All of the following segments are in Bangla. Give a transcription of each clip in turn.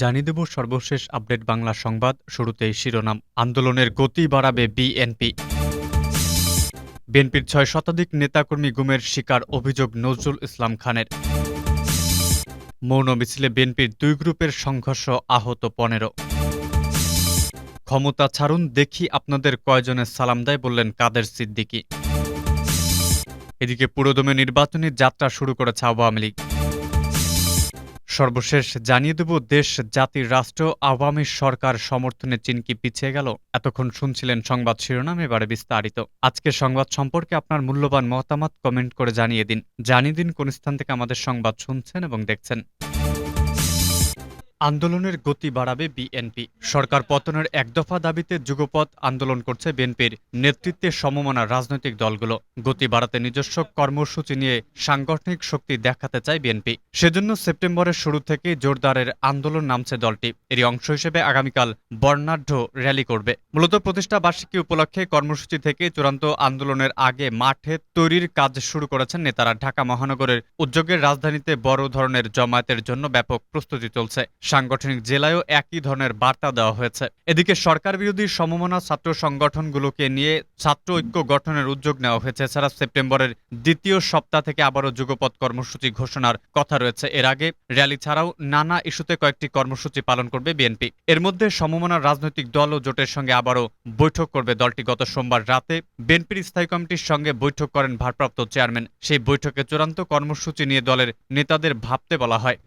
জানিয়ে দেব সর্বশেষ আপডেট বাংলা সংবাদ শুরুতেই শিরোনাম। আন্দোলনের গতি বাড়াবে বিএনপি। বিএনপির ছয় শতাধিক নেতাকর্মী গুমের শিকার অভিযোগ নজরুল ইসলাম খানের। মৌন মিছিলে বিএনপির দুই গ্রুপের সংঘর্ষ আহত পনেরো। ক্ষমতা ছাড়ুন, দেখি আপনাদের কয়জনের সালাম দেয় বললেন কাদের সিদ্দিকী। এদিকে পুরোদমে নির্বাচনী যাত্রা শুরু করেছে আওয়ামী লীগ। সর্বশেষ জানিয়ে দেব, দেশ জাতির রাষ্ট্র, আওয়ামী সরকার সমর্থনে চীন কি পিছিয়ে গেল। এতক্ষণ শুনছিলেন সংবাদ শিরোনাম, এবারে বিস্তারিত। আজকের সংবাদ সম্পর্কে আপনার মূল্যবান মতামত কমেন্ট করে জানিয়ে দিন। জানিয়ে দিন কোন স্থান থেকে আমাদের সংবাদ শুনছেন এবং দেখছেন। আন্দোলনের গতি বাড়াবে বিএনপি। সরকার পতনের এক দফা দাবিতে যুগপথ আন্দোলন করছে বিএনপির নেতৃত্বে সমমনা রাজনৈতিক দলগুলো। গতি বাড়াতে নিজস্ব কর্মসূচি নিয়ে সাংগঠনিক শক্তি দেখাতে চায় বিএনপি। সেজন্য সেপ্টেম্বরের শুরু থেকে জোরদারের আন্দোলন নামছে দলটি। এরই অংশ হিসেবে আগামীকাল বর্ণাঢ্য র্যালি করবে। মূলত প্রতিষ্ঠা বার্ষিকী উপলক্ষে কর্মসূচি থেকে চূড়ান্ত আন্দোলনের আগে মাঠে তৈরির কাজ শুরু করেছেন নেতারা। ঢাকা মহানগরের উদ্যোগের রাজধানীতে বড় ধরনের জমায়েতের জন্য ব্যাপক প্রস্তুতি চলছে। সাংগঠনিক জেলায়ও একই ধরনের বার্তা দেওয়া হয়েছে। এদিকে সরকার বিরোধী সমমনা ছাত্র সংগঠনগুলোকে নিয়ে ছাত্র ঐক্য গঠনের উদ্যোগ নেওয়া হয়েছে। এছাড়া সেপ্টেম্বরের দ্বিতীয় সপ্তাহ থেকে আবারও যুগপৎ কর্মসূচি ঘোষণার কথা রয়েছে। এর আগে র্যালি ছাড়াও নানা ইস্যুতে কয়েকটি কর্মসূচি পালন করবে বিএনপি। এর মধ্যে সমমনা রাজনৈতিক দল ও জোটের সঙ্গে আবারও বৈঠক করবে দলটি। গত সোমবার রাতে বিএনপির স্থায়ী কমিটির সঙ্গে বৈঠক করেন ভারপ্রাপ্ত চেয়ারম্যান। সেই বৈঠকে চূড়ান্ত কর্মসূচি নিয়ে দলের নেতাদের ভাবতে বলা হয়।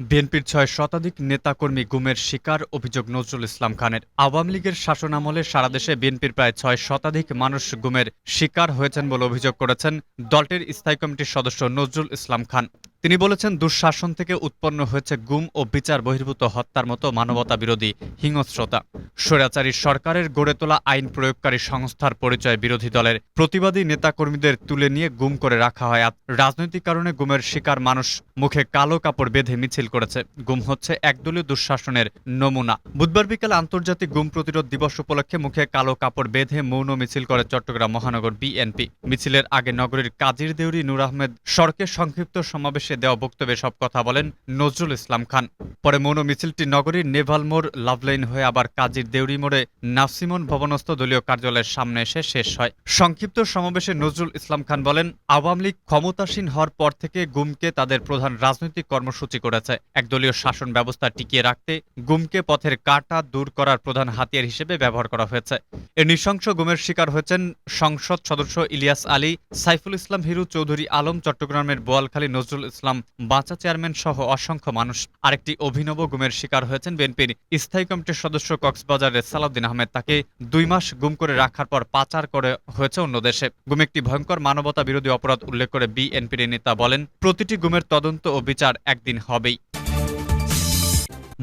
বিএনপির ছয় শতাধিক নেতাকর্মী গুমের শিকার, অভিযোগ নজরুল ইসলাম খানের। আওয়ামী লীগের শাসনামলে সারা দেশে বিএনপির প্রায় ছয় শতাধিক মানুষ গুমের শিকার হয়েছেন বলে অভিযোগ করেছেন দলটির স্থায়ী কমিটির সদস্য নজরুল ইসলাম খান। তিনি বলেছেন, দুঃশাসন থেকে উৎপন্ন হয়েছে গুম ও বিচার বহির্ভূত হত্যার মতো মানবতা বিরোধী হিংস্রতা। স্বৈরাচারী সরকারের গড়ে তোলা আইন প্রয়োগকারী সংস্থার পরিচয় বিরোধী দলের প্রতিবাদী নেতাকর্মীদের তুলে নিয়ে গুম করে রাখা হয় রাজনৈতিক কারণে গুমের শিকার মানুষ মুখে কালো কাপড় বেঁধে মিছিল করেছে। গুম হচ্ছে একদলীয় দুঃশাসনের নমুনা। বুধবার বিকালে আন্তর্জাতিক গুম প্রতিরোধ দিবস উপলক্ষে মুখে কালো কাপড় বেঁধে মৌন মিছিল করে চট্টগ্রাম মহানগর বিএনপি। মিছিলের আগে নগরীর কাজীর দেউরি নূর আহমেদ সড়কের সংক্ষিপ্ত সমাবেশে দেওয়া বক্তব্যে সব কথা বলেন নজরুল ইসলাম খান। পরে মৌন মিছিলটি নগরীর নেভাল মোড়, লাভলাইন হয়ে আবার কাজীর দেউরি মোড়ে নাসিমন ভবনস্থ দলীয় কার্যালয়ের সামনে এসে শেষ হয়। সংক্ষিপ্ত সমাবেশে নজরুল ইসলাম খান বলেন, আওয়ামী লীগ ক্ষমতাসীন হওয়ার পর থেকে গুমকে তাদের প্রধান রাজনৈতিক কর্মসূচি করেছে। একদলীয় শাসন ব্যবস্থা টিকিয়ে রাখতে গুমকে পথের কাটা দূর করার প্রধান হাতিয়ার হিসেবে ব্যবহার করা হয়েছে। এ নৃশংস গুমের শিকার হয়েছেন সংসদ সদস্য ইলিয়াস আলী, সাইফুল ইসলাম হিরু চৌধুরী আলম, চট্টগ্রামের বোয়ালখালী নজরুল ইসলাম বাঁচা চেয়ারম্যান সহ অসংখ্য মানুষ। আরেকটি অভিনব গুমের শিকার হয়েছেন বিএনপির স্থায়ী কমিটির সদস্য কক্সবাজারের সালাউদ্দিন আহমেদ। তাকে দুই মাস গুম করে রাখার পর পাচার করে হয়েছে অন্য দেশে। গুম একটি ভয়ঙ্কর মানবতা বিরোধী অপরাধ উল্লেখ করে বিএনপির নেতা বলেন, প্রতিটি গুমের তদন্ত ও বিচার একদিন হবেই।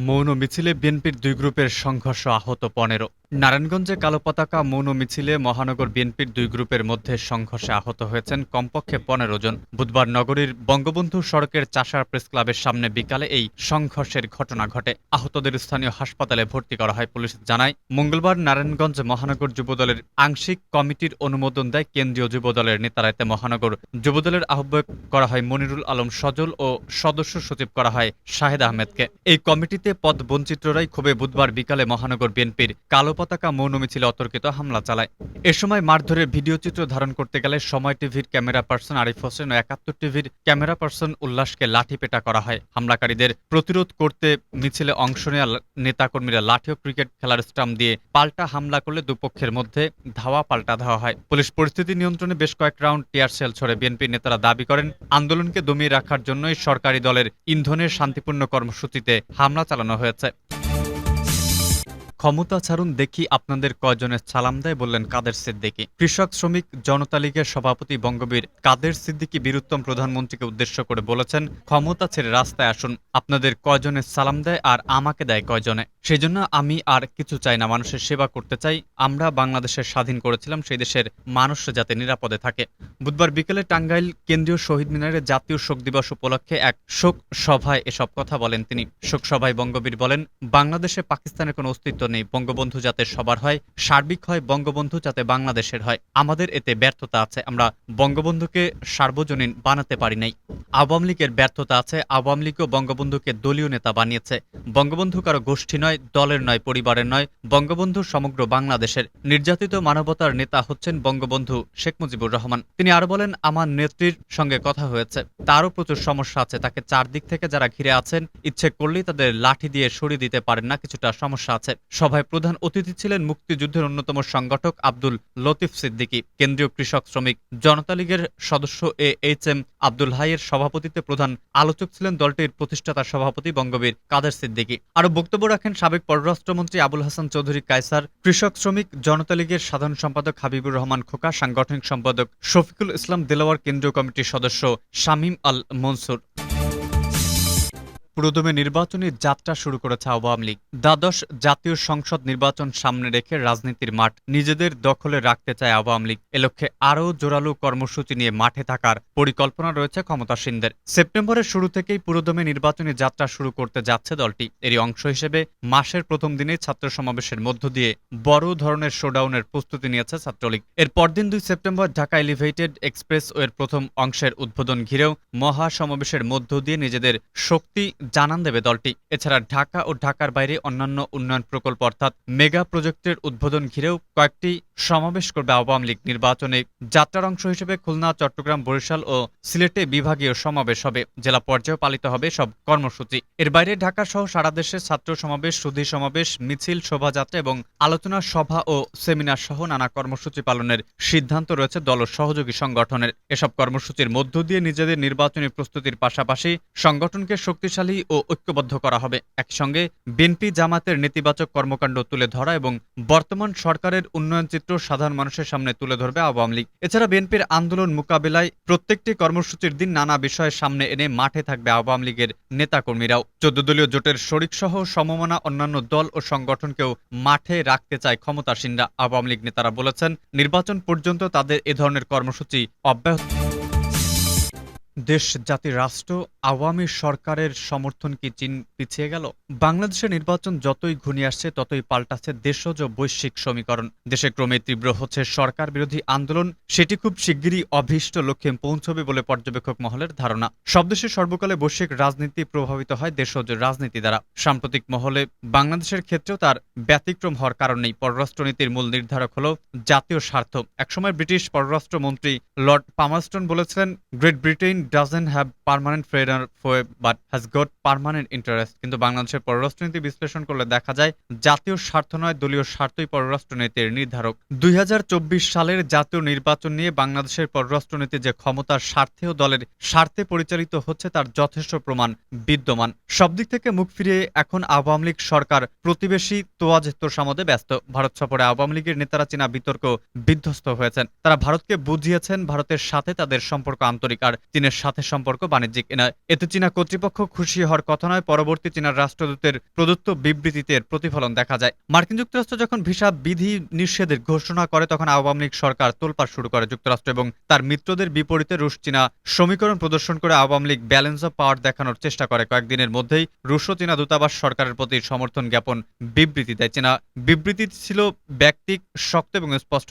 মৌন মিছিলে বিএনপির দুই গ্রুপের সংঘর্ষ আহত পনেরো। নারায়ণগঞ্জে কালো পতাকা, মৌন মিছিলে মহানগর বিএনপির দুই গ্রুপের মধ্যে সংঘর্ষে আহত হয়েছেন কমপক্ষে পনেরো জন। বুধবার নগরীর বঙ্গবন্ধু সড়কের চাষার প্রেস ক্লাবের সামনে বিকালে এই সংঘর্ষের ঘটনা ঘটে। আহতদের স্থানীয় হাসপাতালে ভর্তি করা হয়, পুলিশ জানায়। মঙ্গলবার নারায়ণগঞ্জ মহানগর যুবদলের আংশিক কমিটির অনুমোদন দেয় কেন্দ্রীয় যুবদলের নেতারাইতে মহানগর যুবদলের আহ্বায়ক করা হয় মনিরুল আলম সজল ও সদস্য সচিব করা হয় শাহেদ আহমেদকে। এই কমিটিতে পদ বঞ্চিতরাই খুবই বুধবার বিকালে মহানগর বিএনপির কালো পতাকা মৌন মিছিলে অতর্কিত হামলা চালায়। এ সময় মারধরের ভিডিও চিত্র ধারণ করতে গেলে সময় টিভির ক্যামেরা পার্সন আরিফ হোসেন ও একাত্তর টিভির ক্যামেরা পার্সন উল্লাসকে লাঠিপেটা করা হয় হামলাকারীদের প্রতিরোধ করতে মিছিলে অংশ নেওয়া নেতাকর্মীরা লাঠি ও ক্রিকেট খেলার স্টাম্প দিয়ে পাল্টা হামলা করলে দুপক্ষের মধ্যে ধাওয়া পাল্টা ধাওয়া হয়। পুলিশ পরিস্থিতি নিয়ন্ত্রণে বেশ কয়েক রাউন্ড টিয়ার সেল ছড়ে বিএনপি নেতারা দাবি করেন, আন্দোলনকে দমিয়ে রাখার জন্যই সরকারি দলের ইন্ধনের শান্তিপূর্ণ কর্মসূচিতে হামলা চালানো হয়েছে। ক্ষমতা ছাড়ুন, দেখি আপনাদের কয়জনের সালাম দেয় বললেন কাদের সিদ্দিকি। কৃষক, শ্রমিক, জনতা লীগের সভাপতি বঙ্গবীর কাদের সিদ্দিকি বীরুত্তম প্রধানমন্ত্রীকে উদ্দেশ্য করে বলেছেন, ক্ষমতা ছেড়ে রাস্তায় আসুন, আপনাদের কয়জনের সালাম দেয় আর আমাকে দেয় কয়জনে। সেই জন্য আমি আর কিছু চাই না, মানুষের সেবা করতে চাই। আমরা বাংলাদেশের স্বাধীন করেছিলাম, সেই দেশের মানুষ যাতে নিরাপদে থাকে। বুধবার বিকেলে টাঙ্গাইল কেন্দ্রীয় শহীদ মিনারে জাতীয় শোক দিবস উপলক্ষে এক শোক সভায় এসব কথা বলেন তিনি। শোক সভায় বঙ্গবীর বলেন, বাংলাদেশে পাকিস্তানের কোনো অস্তিত্ব নেই। বঙ্গবন্ধু যাতে সবার হয়, সার্বিক হয়, বঙ্গবন্ধু যাতে বাংলাদেশের হয়। আমাদের এতে ব্যর্থতা আছে, আমরা বঙ্গবন্ধুকে সার্বজনীন বানাতে পারি নাই। আওয়ামী লীগের ব্যর্থতা আছে, আওয়ামী লীগও বঙ্গবন্ধুকে দলীয় নেতা বানিয়েছে। বঙ্গবন্ধু কারও গোষ্ঠী নয়, দলের নয়, পরিবারের নয়, বঙ্গবন্ধু সমগ্র বাংলাদেশের নির্যাতিত মানবতার নেতা হচ্ছেন বঙ্গবন্ধু শেখ মুজিবুর রহমান। তিনি আরও বলেন, আমার নেত্রীর সঙ্গে কথা হয়েছে, তারও প্রচুর সমস্যা আছে, তাকে চারদিক থেকে যারা ঘিরে আছেন, ইচ্ছে করলেই তাদের লাঠি দিয়ে সরিয়ে দিতে পারেন না, কিছুটা সমস্যা আছে। সভায় প্রধান অতিথি ছিলেন মুক্তিযুদ্ধের অন্যতম সংগঠক আব্দুল লতিফ সিদ্দিকী। কেন্দ্রীয় কৃষক শ্রমিক জনতা লীগের সদস্য এ এইচ এম আব্দুল হাইয়ের সভাপতিত্বে প্রধান আলোচক ছিলেন দলটির প্রতিষ্ঠাতা সভাপতি বঙ্গবীর কাদের সিদ্দিকী। আরও বক্তব্য রাখেন সাবেক পররাষ্ট্রমন্ত্রী আবুল হাসান চৌধুরী কায়সার, কৃষক শ্রমিক জনতা লীগের সাধারণ সম্পাদক হাবিবুর রহমান খোকা, সাংগঠনিক সম্পাদক শফিকুল ইসলাম দেলাওয়ার কেন্দ্রীয় কমিটির সদস্য শামীম আল মনসুর। পুরোদমে নির্বাচনী যাত্রা শুরু করেছে আওয়ামী লীগ। দ্বাদশ জাতীয় সংসদ নির্বাচন সামনে রেখে রাজনীতির মাঠ নিজেদের দখলে রাখতে চায় আওয়ামী লীগ। এ লক্ষ্যে আরও জোরালো কর্মসূচি নিয়ে মাঠে থাকার পরিকল্পনা রয়েছে ক্ষমতাসীনদের। সেপ্টেম্বরের শুরু থেকেই পুরোদমে নির্বাচনী যাত্রা শুরু করতে যাচ্ছে দলটি। এরই অংশ হিসেবে মাসের প্রথম দিনেই ছাত্র সমাবেশের মধ্য দিয়ে বড় ধরনের শোডাউনের প্রস্তুতি নিয়েছে ছাত্রলীগ। এর পরদিন দুই সেপ্টেম্বর ঢাকা এলিভেটেড এক্সপ্রেস ওয়ের প্রথম অংশের উদ্বোধন ঘিরেও মহা সমাবেশের মধ্য দিয়ে নিজেদের শক্তি জানান দেবে দলটি। এছাড়া ঢাকা ও ঢাকার বাইরে অন্যান্য উন্নয়ন প্রকল্প অর্থাৎ মেগা প্রজেক্টের উদ্বোধন ঘিরেও কয়েকটি সমাবেশ করবে আওয়ামী লীগ। নির্বাচনে যাত্রার অংশ হিসেবে খুলনা, চট্টগ্রাম, বরিশাল ও সিলেটে বিভাগীয় সমাবেশ হবে। জেলা পর্যায়েও পালিত হবে সব কর্মসূচি। এর বাইরে ঢাকা সহ সারা দেশে ছাত্র সমাবেশ, সুধী সমাবেশ, মিছিল, শোভাযাত্রা এবং আলোচনা সভা ও সেমিনার সহ নানা কর্মসূচি পালনের সিদ্ধান্ত রয়েছে দল ও সহযোগী সংগঠনের। এসব কর্মসূচির মধ্য দিয়ে নিজেদের নির্বাচনী প্রস্তুতির পাশাপাশি সংগঠনকে শক্তিশালী ও ঐক্যবদ্ধ করা হবে। একসঙ্গে বিএনপি জামাতের নেতিবাচক কর্মকাণ্ড তুলে ধরা এবং বর্তমান সরকারের উন্নয়ন চিত্র সাধারণ মানুষের সামনে তুলে ধরবে আওয়ামী লীগ। এছাড়া বিএনপির আন্দোলন মোকাবেলায় প্রত্যেকটি কর্মসূচির দিন নানা বিষয়ের সামনে এনে মাঠে থাকবে আওয়ামী লীগের নেতাকর্মীরাও। চোদ্দ দলীয় জোটের শরিক সহ সমমনা অন্যান্য দল ও সংগঠনকেও মাঠে রাখতে চায় ক্ষমতাসীনরা। আওয়ামী লীগ নেতারা বলেছেন, নির্বাচন পর্যন্ত তাদের এ ধরনের কর্মসূচি অব্যাহত দেশ, জাতি, রাষ্ট্র, আওয়ামী সরকারের সমর্থন কি চীন পিছিয়ে গেল? বাংলাদেশের নির্বাচন যতই ঘনিয়ে আসছে, ততই পাল্টাচ্ছে দেশজ বৈশ্বিক সমীকরণ। দেশে ক্রমে তীব্র হচ্ছে সরকার বিরোধী আন্দোলন। সেটি খুব শিগগিরই অভীষ্ট লক্ষ্যে পৌঁছবে বলে পর্যবেক্ষক মহলের ধারণা। সব দেশে সর্বকালে বৈশ্বিক রাজনীতি প্রভাবিত হয় দেশজ রাজনীতি দ্বারা। সাম্প্রতিক মহলে বাংলাদেশের ক্ষেত্রেও তার ব্যতিক্রম হওয়ার কারণ নেই। পররাষ্ট্রনীতির মূল নির্ধারক হল জাতীয় স্বার্থ। একসময় ব্রিটিশ পররাষ্ট্রমন্ত্রী লর্ড পামারস্টন বলেছিলেন, Great Britain doesn't have permanent friend or foe but has got permanent interest কিন্তু বাংলাদেশের পররাষ্ট্রনীতি বিশ্লেষণ করলে দেখা যায়, জাতীয় স্বার্থ নয়, দলীয় স্বার্থই পররাষ্ট্রনীতির নির্ধারক। দুই সালের জাতীয় নির্বাচন নিয়ে বাংলাদেশের পররাষ্ট্রনীতি যে ক্ষমতার স্বার্থে ও দলের স্বার্থে পরিচালিত হচ্ছে, তার যথেষ্ট প্রমাণ বিদ্যমান। সব দিক থেকে মুখ ফিরিয়ে এখন আওয়ামী লীগ সরকার প্রতিবেশী তোয়াজ তোষামদে ব্যস্ত। ভারত সফরে আওয়ামী লীগের নেতারা চীনা বিতর্ক বিধ্বস্ত হয়েছেন। তারা ভারতকে বুঝিয়েছেন, ভারতের সাথে তাদের সম্পর্ক আন্তরিক। আর চীনের সাথে সম্পর্ক বাণিজ্যিক। নয় এতে চীনা কর্তৃপক্ষ খুশি হওয়ার কথা নয়, পরবর্তী চীনার রাষ্ট্রদূতের প্রদত্ত বিবৃতিতে প্রতিফলন দেখা যায়। মার্কিন যুক্তরাষ্ট্র যখন ভিসা বিধি নিষেধের ঘোষণা করে, তখন আওয়ামী লীগ সরকার তোলপাড় শুরু করে যুক্তরাষ্ট্র এবং তার মিত্রদের বিপরীতে রুশ চীনা সমীকরণ প্রদর্শন করে Awami League balance of power দেখানোর চেষ্টা করে। কয়েকদিনের মধ্যেই রুশ ও চীনা দূতাবাস সরকারের প্রতি সমর্থন জ্ঞাপন বিবৃতি দেয়। চীনা বিবৃতি ছিল ব্যক্তিক, শক্ত এবং স্পষ্ট।